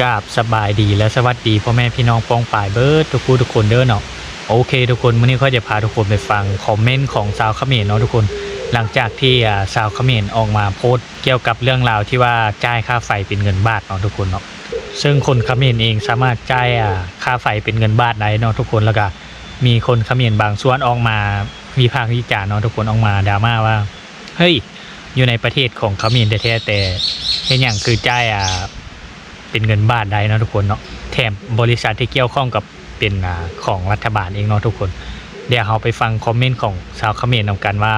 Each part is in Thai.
กราบสบายดีและสวัสดีพ่อแม่พี่น้องปองป่ายเบิร์ดทุกผู้ทุกคนเด้อเนาะโอเค ทุกคนวันนี้ก็จะพาทุกคนไปฟังคอมเมนต์ของสาวเขมรเนาะทุกคน หลังจากที่อ่าสาวเขมรออกมาโพสต์เกี่ยวกับเรื่องราวที่ว่าจ่ายค่าไฟเป็นเงินบาทเนาะทุกคนเนาะซึ่งคนเขมรเองสามารถจ่ายค่าไฟเป็นเงินบาทได้เนาะทุกคนแล้วก็มีคนเขมรบางส่วนออกมามีภาควิจารณ์เนาะทุกคนออกมาดราม่าว่าเฮ้ยอยู่ในประเทศของเขมรแท้แต่เห็นอย่างคือจ่ายอ่า เป็นเงินบาทได้นะทุกคนเนาะแถมบริษัทที่เกี่ยวข้องกับเป็นของรัฐบาลเองเนาะทุกคน เดี๋ยวเราไปฟังคอมเมนต์ของชาวเขมรนำกันว่า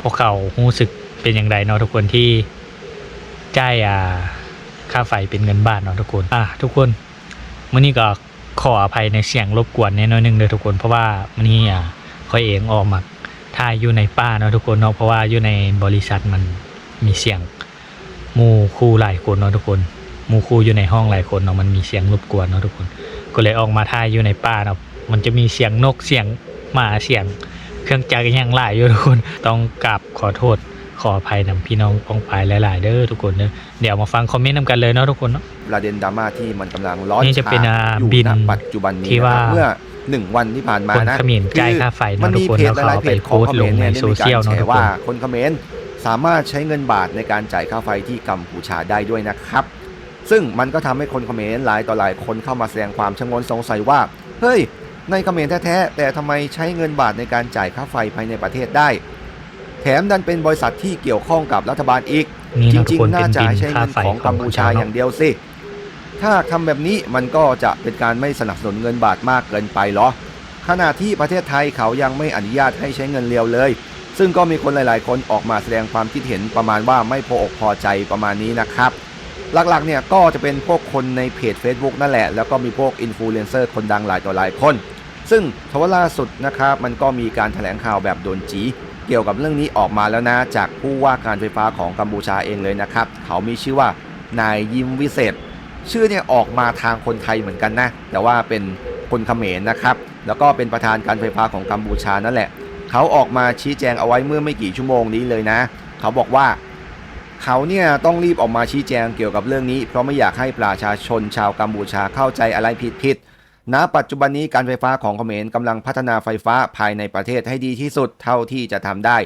พวกเขารู้สึกเป็นอย่างไรเนาะทุกคนที่จ่ายค่าไฟเป็นเงินบาทเนาะทุกคนอะทุกคนมื้อนี้ก็ขออภัยในเสียงรบกวนแน่น้อยหนึงเลยทุกคนเพราะว่ามื้อนี้อ่าค่อยเองออกมาถ่ายอยู่ในป่าเนาะทุกคนเนาะเพราะว่าอยู่ในบริษัทมันมีเสียงมูคู่หลายคนเนาะทุกคน มู่คู่อยู่ในห้องหลายคนเนาะมันมีเสียงรบกวนเนาะทุกคน ก็เลยออกมาถ่ายอยู่ในป่าเนาะมันจะมีเสียงนกเสียงหมาเสียง เครื่องจักรยังหลายอยู่ทุกคนต้องกราบขอโทษขออภัยนำพี่น้องปองปายหลาย ๆ เด้อทุกคนเด้อเดี๋ยวมาฟังคอมเมนต์นำกันเลยเนาะทุกคนเนาะประเด็นดราม่าที่มันกำลังร้อนนี่จะเป็นฉาอ่าอยู่บินณปัจจุบันนี้ที่นะว่าครับเมื่อหนึ่งวันที่ผ่านมาคนนะเขมรจ่ายค่าไฟมัเนาะทุมีกคนเพจแล้วหเขาลายเอาๆเพไปจโพของสเขต์มลรงในเนี่ยได้โซมีกาเชียลรแชเนาะทุร์กว่าคนคนเขมรสามารถใช้เงินบาทในการจ่ายค่าไฟที่กัมพูชาได้ด้วยนะครับ ซึ่งมันก็ทำให้คนเขมรหลายต่อหลายคนเข้ามาแสดงความชงนสงสัยว่า เฮ้ย ในเขมรแท้ๆแต่ทำไมใช้เงินบาทในการจ่ายค่าไฟภายในประเทศได้ แถมดันเป็นบริษัทที่เกี่ยวข้องกับรัฐบาลอีก จริงๆ น่าจะใช้เงินของกัมพูชาอย่างเดียวสิ ถ้าทำแบบนี้มันก็จะเป็นการไม่สนับสนุนเงินบาทมากเกินไปหรอ ขณะที่ประเทศไทยเขายังไม่อนุญาตให้ใช้เงินเรียวเลย ซึ่งก็มีคนหลาย ๆ คนออกมาแสดงความคิดเห็นประมาณว่าไม่พออกพอใจประมาณนี้นะครับ หลักๆเนี่ยก็จะเป็นพวกคนในเพจ Facebook นั่นแหละ แล้วก็มีพวกอินฟลูเอนเซอร์คนดังหลายต่อหลายคน ซึ่งทว่าล่าสุดนะครับมันก็มีการแถลงข่าวแบบโดนจีเกี่ยวกับเรื่องนี้ออกมาแล้วนะ จากผู้ว่าการไฟฟ้าของกัมพูชาเองเลยนะครับ เขามีชื่อว่านายยิมวิเศษ ชื่อเนี่ยออกมาทางคนไทยเหมือนกันนะ แต่ว่าเป็นคนเขมรนะครับ แล้วก็เป็นประธานการไฟฟ้าของกัมพูชานั่นแหละ เขาออกมาชี้แจงเอาไว้เมื่อไม่กี่ชั่วโมงนี้เลยนะ เขาบอกว่า เขาเนี่ยต้องรีบออกมาชี้แจงเกี่ยวกับเรื่องนี้ เพราะไม่อยากให้ประชาชนชาวกัมพูชาเข้าใจอะไรผิดๆณปัจจุบันนี้การไฟฟ้าของเขมรกำลังพัฒนาไฟฟ้าภายในประเทศให้ดีที่สุดเท่าที่จะทำได้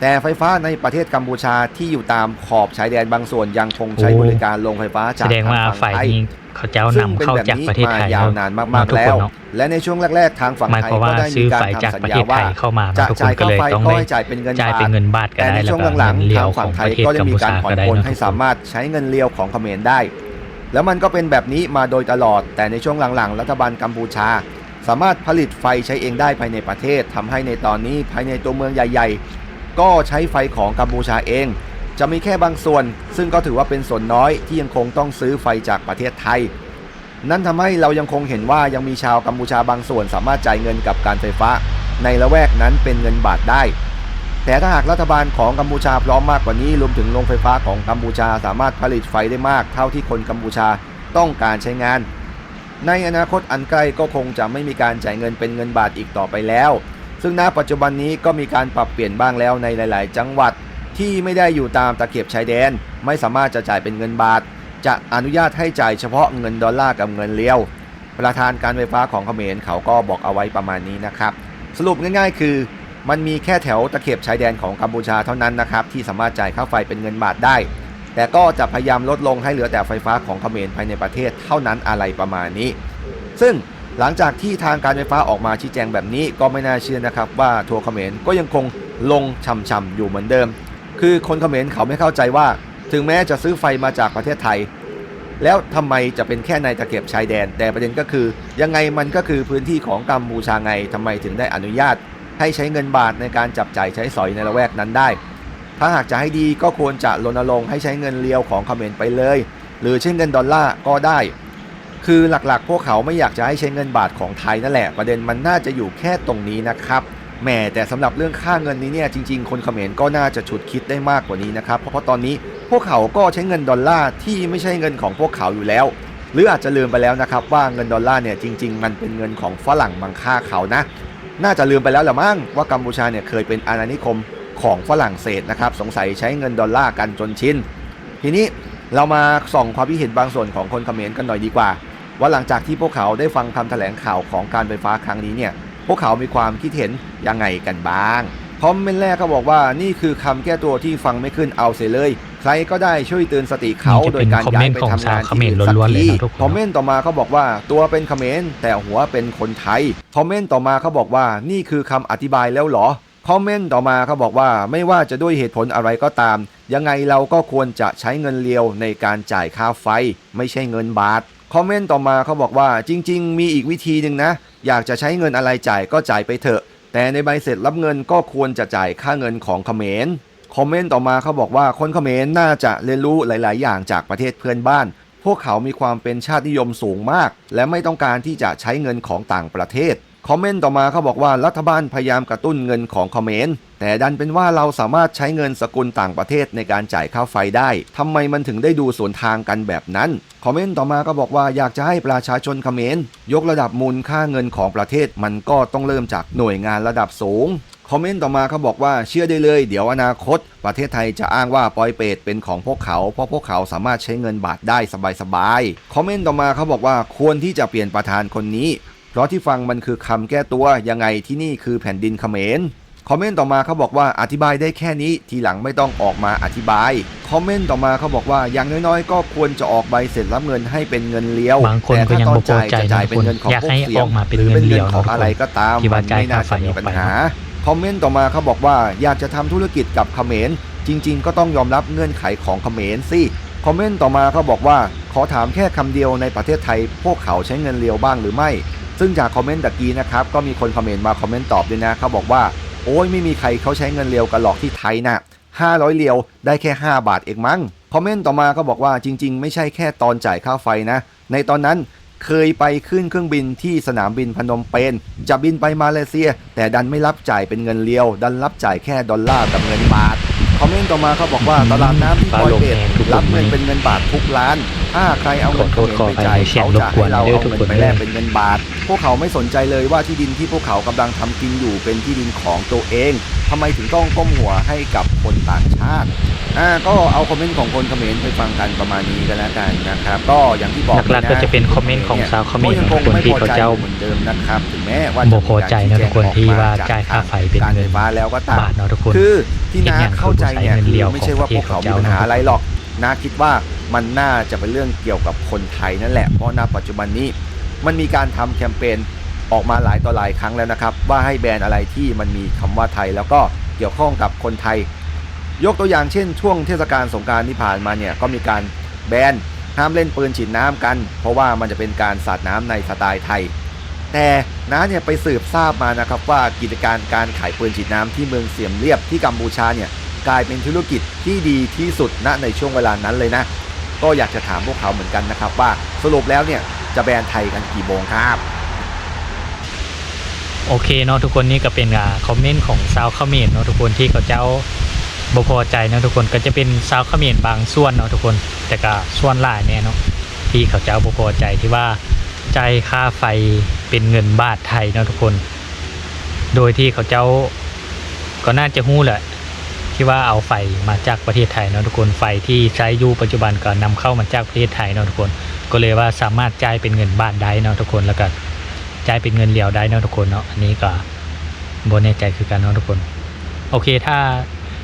แต่ไฟฟ้าในประเทศกัมพูชาที่อยู่ตามขอบชายแดนบางส่วนยังคงใช้โอ้บริการโรงไฟฟ้าแสจากดงว่าทางไฟฝั่งไทยนี้เขาเจ้าซึ่งนำเป็นเข้าแบบจากนี้ประเทศมาไทยยาวเนาะนานเนาะมากทุๆกแล้คนวเนาะและในช่วงแรกๆทางฝั่งหมายไทคยวามว่าก็ได้ซื้มีอการไฟจากทำสัญประเทญาศไทว่ายเข้ามาจะเนาะทุกคนจ่ายก็ค่าเลยไฟต้องก็ได้ให้จ่ายเป็นเงินจ่ายบาเป็นทเงินบาทก็แต่ได้ในแล้วช่วงก็หลัเงิงนๆเลียทาวงขฝั่องงไทปยระเทศก็ได้กัมมีพูการชาผ่อนก็ได้ปลนเนาะให้ทุกคสานมารถใช้เงินเลียวของเขมรได้ แล้วมันก็เป็นแบบนี้มาโดยตลอด แต่ในช่วงหลังๆ รัฐบาลกัมพูชา สามารถผลิตไฟใช้เองได้ภายในประเทศทำให้ในตอนนี้ภายในตัวเมืองใหญ่ๆ ก็ใช้ไฟของกัมพูชาเอง จะมีแค่บางส่วน ซึ่งก็ถือว่าเป็นส่วนน้อยที่ยังคงต้องซื้อไฟจากประเทศไทย นั่นทำให้เรายังคงเห็นว่ายังมีชาวกัมพูชาบางส่วนสามารถจ่ายเงินกับการไฟฟ้า ในละแวกนั้นเป็นเงินบาทได้ แต่ถ้าหากรัฐบาลของกัมพูชาพร้อมมากกว่านี้รวมถึงโรงไฟฟ้าของกัมพูชาสามารถผลิตไฟได้มากเท่าที่คนกัมพูชาต้องการใช้งาน ในอนาคตอันใกล้ก็คงจะไม่มีการจ่ายเงินเป็นเงินบาทอีกต่อไปแล้ว ซึ่งณปัจจุบันนี้ก็มีการปรับเปลี่ยนบ้างแล้วในหลาย ๆ จังหวัดที่ไม่ได้อยู่ตามตะเข็บชายแดน ไม่สามารถจะจ่ายเป็นเงินบาท จะอนุญาตให้จ่ายเฉพาะเงินดอลลาร์กับเงินเลี้ยว ประธานการไฟฟ้าของเขมรเขาก็บอกเอาไว้ประมาณนี้นะครับ สรุปง่าย ๆ คือมันมีแค่แถวตะเข็บชายแดนของกัมพูชาเท่านั้นนะครับที่สามารถจ่ายค่าไฟเป็นเงินบาทได้ แต่ก็จะพยายามลดลงให้เหลือแต่ไฟฟ้าของเขมรภายในประเทศเท่านั้นอะไรประมาณนี้ ซึ่ง หลังจากที่ทางการไฟฟ้าออกมาชี้แจงแบบนี้ก็ไม่น่าเชื่อนะครับว่าทัวร์เขมรก็ยังคงลงช่ำๆอยู่เหมือนเดิม คือคนเขมรเขาไม่เข้าใจว่า ถึงแม้จะซื้อไฟมาจากประเทศไทย แล้วทำไมจะเป็นแค่ในตะเข็บชายแดน แต่ประเด็นก็คือ ยังไงมันก็คือพื้นที่ของกัมพูชาไงทำไมถึงได้อนุญาต ให้ใช้เงินบาทในการจับจ่ายใช้สอยในละแวกนั้นได้ ถ้าหากจะให้ดีก็ควรจะรณรงค์ให้ใช้เงินเลียวของเขมรไปเลย หรือใช้เงินดอลลาร์ก็ได้ คือหลักๆ พวกเขาไม่อยากจะให้ใช้เงินบาทของไทยนั่นแหละประเด็นมันน่าจะอยู่แค่ตรงนี้นะครับแหมแต่สำหรับเรื่องค่าเงินนี้เนี่ยจริง ๆ คนเขมรก็น่าจะฉุดคิดได้มากกว่านี้นะครับเพราะตอนนี้พวกเขาก็ใช้เงินดอลลาร์ที่ไม่ใช่เงินของพวกเขาอยู่แล้ว หรืออาจจะลืมไปแล้วนะครับว่าเงินดอลลาร์เนี่ยจริง ๆ มันเป็นเงินของฝรั่งบางค่าเขานะ น่าจะลืมไปแล้วละมั้งว่ากัมพูชาเนี่ยเคยเป็นอาณานิคมของฝรั่งเศสนะครับสงสัยใช้เงินดอลลาร์กันจนชินทีนี้เรามาส่องความคิดเห็นบางส่วนของคนเขมรกันหน่อยดีกว่า ว่าหลังจากที่พวกเขาได้ฟังคำแถลงข่าวของการไฟฟ้าครั้งนี้เนี่ย พวกเขามีความคิดเห็นยังไงกันบ้าง คอมเมนต์แรกก็บอกว่านี่คือคำแก้ตัวที่ฟังไม่ขึ้นเอาเสียเลย ใครก็ได้ช่วยเตือนสติเขานี่จะโดเป็ยนการคอมย้าเมยนต์ไปของทำงานชาวเขมที่รอื่นสักล้วนๆเลยทีนะทุกคนคอมเมนต์ต่อมาเขาบอกว่าตัวเป็นเขมรแต่หัวเป็นคนไทย คอมเมนต์ต่อมาเขาบอกว่านี่คือคำอธิบายแล้วเหรอคอมเมนต์ต่อมาเขาบอกว่าไม่ว่าจะด้วยเหตุผลอะไรก็ตาม ยังไงเราก็ควรจะใช้เงินเลียวในการจ่ายค่าไฟ ไม่ใช่เงินบาท คอมเมนต์ต่อมาเขาบอกว่าจริง ๆ มีอีกวิธีหนึ่งนะ อยากจะใช้เงินอะไรจ่ายก็จ่ายไปเถอะ แต่ในใบเสร็จรับเงินก็ควรจะจ่ายค่าเงินของเขมรคอมเมนต์ต่อมาเขาบอกว่าคนเขมรน่าจะเรียนรู้หลาย ๆ อย่างจากประเทศเพื่อนบ้าน พวกเขามีความเป็นชาตินิยมสูงมาก และไม่ต้องการที่จะใช้เงินของต่างประเทศ คอมเมนต์ต่อมาเขาบอกว่ารัฐบาลพยายามกระตุ้นเงินของคอมเขมรแต่ดันเป็นว่าเราสามารถใช้เงินสกุลต่างประเทศในการจ่ายค่าไฟได้ทำไมมันถึงได้ดูสวนทางกันแบบนั้น คอมเมนต์ต่อมาก็บอกว่าอยากจะให้ประชาชนคอมเขมรยกระดับมูลค่าเงินของประเทศ มันก็ต้องเริ่มจากหน่วยงานระดับสูงคอมเมนต์ต่อมาเขาบอกว่าเชื่อได้เลย เดี๋ยวอนาคต ประเทศไทยจะอ้างว่าปอยเปรตเป็นของพวกเขา เพราะพวกเขาสามารถใช้เงินบาทได้สบายๆคอมเมนต์ต่อมาเขาบอกว่าควรที่จะเปลี่ยนประธานคนนี้ เพราะที่ฟังมันคือคำแก้ตัวยังไงที่นี่คือแผ่นดินเขมรคอมเมนต์ต่อมาเขาบอกว่าอธิบายได้แค่นี้ทีหลังไม่ต้องออกมาอธิบาย คอมเมนต์ต่อมาเขาบอกว่าอย่างน้อยๆ ก็ควรจะออกใบเสร็จรับเงินให้เป็นเงินเลี้ยวบางคนแต่ก็ถ้ายังตอนบ่พอจ่ายใจจะจ่ายเป็นเงินของอยากพวกให้เสียองอกมาเป็นหรือเงิเป็นนเลี้เงิยวนของเนาะอะไรก็ตามที่มัว่านจ่ายไม่น่าค่าไฟจะมีปัญออกไปหาคอมเมนต์ต่อมาเขาบอกว่าอยากจะทำธุรกิจกับเขมรจริง ๆ ก็ต้องยอมรับเงื่อนไขของเขมรสิคอมเมนต์ต่อมาเขาบอกว่า ขอถามแค่คำเดียวในประเทศไทย พวกเขาใช้เงินเลียวบ้างหรือไม่ ซึ่งจากคอมเมนต์ตะกี้นะครับก็มีคนคอมเมนต์มาคอมเมนต์ตอบด้วยนะเขาบอกว่าโอ้ยไม่มีใครเขาใช้เงินเลียวกันหรอกที่ไทยนะ500เลียวได้แค่ 5 บาทเองมั้งคอมเมนต์ต่อมาก็บอกว่าจริง ๆ ไม่ใช่แค่ตอนจ่ายค่าไฟนะ ในตอนนั้นเคยไปขึ้นเครื่องบินที่สนามบินพนมเปญจะบินไปมาเลเซีย แต่ดันไม่รับจ่ายเป็นเงินเลียว ดันรับจ่ายแค่ดอลลาร์กับเงินบาทคอมเมนต์ต่อมาเขาบอกว่าตลาดน้ำที่ปอยเปตรับเงินเป็นเงินบาททุกร้าน ถ้าใครเอาเงินเขมรไปจ่ายเขาจะให้เราเอาเงินไปแลกเป็นเงินบาท พวกเขาไม่สนใจเลยว่าที่ดินที่พวกเขากำลังทำกินอยู่เป็นที่ดินของตัวเองทำไมถึงต้องก้มหัวให้กับคนต่างชาติอ่าก็เอาคอมเมนต์ของคนเขมรไปฟังกันประมาณนี้กันแล้วกันนะครับ ก็อย่างที่บอกหลักๆก็จะเป็นคอมเมนต์ของชาวเขมรก็ยังคงคนไม่ที่พอเขาใจเจ้าเหมือนเดิมนะครับถึงแม้ว่าบ่พอใจนะทุกคนที่ว่าจ่ายค่าไฟเป็นการเงิไฟนฟ้าแล้วก็ตามบาทเนาะทุกคนคือที่น้าอีกอย่างคือเข้าใจเนี่ยใช้เงินคืเลี้ยวอไม่ใช่ว่าพวกเขามีของประเทศเขาปัญหาเจ้าอะไรหรอกน้าคิดว่ามันน่าจะเป็นเรื่องเกี่ยวกับคนไทยนั่นแหละเพราะณปัจจุบันนี้ มันมีการทำแคมเปญออกมาหลายต่อหลายครั้งแล้วนะครับ ว่าให้แบรนด์อะไรที่มันมีคำว่าไทย แล้วก็เกี่ยวข้องกับคนไทย ยกตัวอย่างเช่น ช่วงเทศกาลสงการที่ผ่านมาเนี่ยก็มีการแบนห้ามเล่นปืนฉีดน้ำกัน เพราะว่ามันจะเป็นการสาดน้ำในสไตล์ไทย แต่น้าเนี่ยไปสืบทราบมานะครับว่ากิจการการขายปืนฉีดน้ำที่เมืองเสียมเรียบที่กัมพูชาเนี่ยกลายเป็นธุรกิจที่ดีที่สุดณในช่วงเวลานั้นเลยนะ ก็อยากจะถามพวกเขาเหมือนกันนะครับว่าสรุปแล้วเนี่ย จะแบนไทยกันกี่โมงครับโอเคเนาะทุกคนนี่ก็เป็นอ่าคอมเมนต์ของชาวเขมรเนาะทุกคนที่เขาเจ้าบ่พอใจเนาะทุกคนก็จะเป็นชาวเขมรบางส่วนเนาะทุกคนแต่ก็ส่วนหลายเนี่ยเนาะที่เขาเจ้าบ่พอใจที่ว่าใจค่าไฟเป็นเงินบาทไทยเนาะทุกคน โดยที่เขาเจ้าก็น่าจะฮู้แหละที่ว่าเอาไฟมาจากประเทศไทยเนาะทุกคนไฟที่ใช้อยู่ปัจจุบันก็นำเข้ามาจากประเทศไทยเนาะทุกคน ก็เลยว่าสามารถจ่ายเป็นเงินบาทได้เนาะทุกคนแล้วก็จ่ายเป็นเงินเหลียวได้เนาะทุกคนเนาะอันนี้ก็บนแน่ใจคือกันเนาะทุกคน โอเคถ้า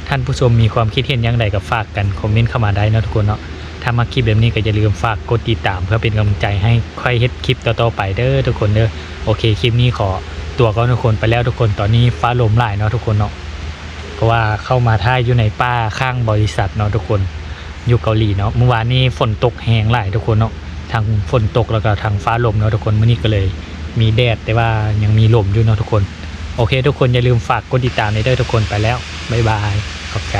ท่านผู้ชมมีความคิดเห็นอย่างไรก็ฝากกันคอมเมนต์เข้ามาได้เนาะทุกคนเนาะ ถ้ามาคลิปแบบนี้ก็อย่าลืมฝากกดติดตาม เพื่อเป็นกำลังใจให้ค่อยเฮ็ดคลิปต่อๆไปเด้อทุกคนเด้อ โอเคคลิปนี้ขอตัวก็ทุกคนไปแล้วทุกคน ตอนนี้ฟ้าลมหลายเนาะทุกคนเนาะ เพราะว่าเข้ามาท่ายอยู่ในป่าข้างบริษัทเนาะทุกคน อยู่เกาหลีเนาะ เมื่อวานนี้ฝนตกแหงหลายทุกคนเนาะ ทางฝนตกแล้วก็ทางฟ้าลมเนาะทุกคนมื่อนี้ก็เลยมีแดดแต่ว่ายังมีลมอยู่เนาะทุกคน โอเค ทุกคนอย่าลืมฝากกดติดตามในเด้ทุกคนไปแล้วบ๊ายบายขอบใจ